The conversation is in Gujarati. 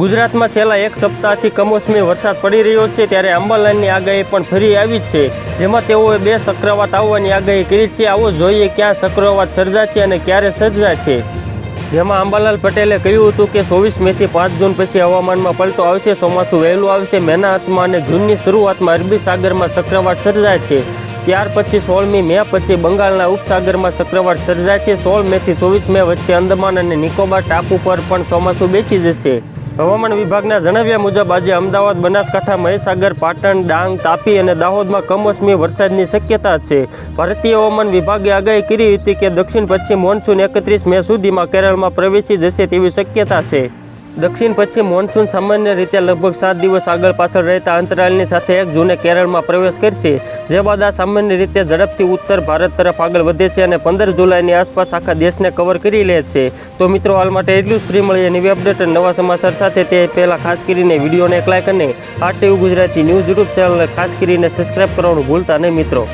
ગુજરાતમાં છેલ્લા એક સપ્તાહથી કમોસમી વરસાદ પડી રહ્યો છે ત્યારે અંબાલાલની આગાહી પણ ફરી આવી જ છે. જેમાં તેઓએ બે ચક્રવાત આવવાની આગાહી કરી છે. આવો જોઈએ ક્યાં ચક્રવાત સર્જા છે અને ક્યારે સર્જા છે. જેમાં અંબાલાલ પટેલે કહ્યું હતું કે ચોવીસ મેથી પાંચ જૂન પછી હવામાનમાં પલટો આવશે, ચોમાસું વહેલું આવશે મેના હાથમાં અને જૂનની શરૂઆતમાં અરબી સાગરમાં ચક્રવાત સર્જાય છે. ત્યાર પછી સોળમી મે પછી બંગાળના ઉપસાગરમાં ચક્રવાત સર્જાય છે. સોળ મેથી ચોવીસ મે વચ્ચે અંદમાન અને નિકોબાર ટાપુ પર પણ ચોમાસું બેસી જશે. હવામાન વિભાગના જણાવ્યા મુજબ, આજે અમદાવાદ, બનાસકાંઠા, મહીસાગર, પાટણ, ડાંગ, તાપી અને દાહોદમાં કમોસમી વરસાદની શક્યતા છે. ભારતીય હવામાન વિભાગે આગાહી કરી હતી કે દક્ષિણ પશ્ચિમ મોન્સૂન એકત્રીસ મે સુધીમાં કેરળમાં પ્રવેશી જશે તેવી શક્યતા છે. દક્ષિણ પશ્ચિમ મોન્સૂન સામાન્ય રીતે લગભગ સાત દિવસ આગળ પાછળ રહેતા અંતરાલની સાથે એક જૂને કેરળમાં પ્રવેશ કરશે, જે બાદ આ સામાન્ય રીતે ઝડપથી ઉત્તર ભારત તરફ આગળ વધે છે અને પંદર જુલાઈની આસપાસ આખા દેશને કવર કરી લે છે. તો મિત્રો, હાલ માટે એટલું જ. ફ્રી મળીએ નવી અપડેટ અને નવા સમાચાર સાથે તે પહેલાં ખાસ કરીને વિડીયોને એક લાઇક અને આ ટીવી ગુજરાતી ન્યૂઝ યુટ્યુબ ચેનલને ખાસ કરીને સબસ્ક્રાઈબ કરવાનું ભૂલતા નહીં મિત્રો.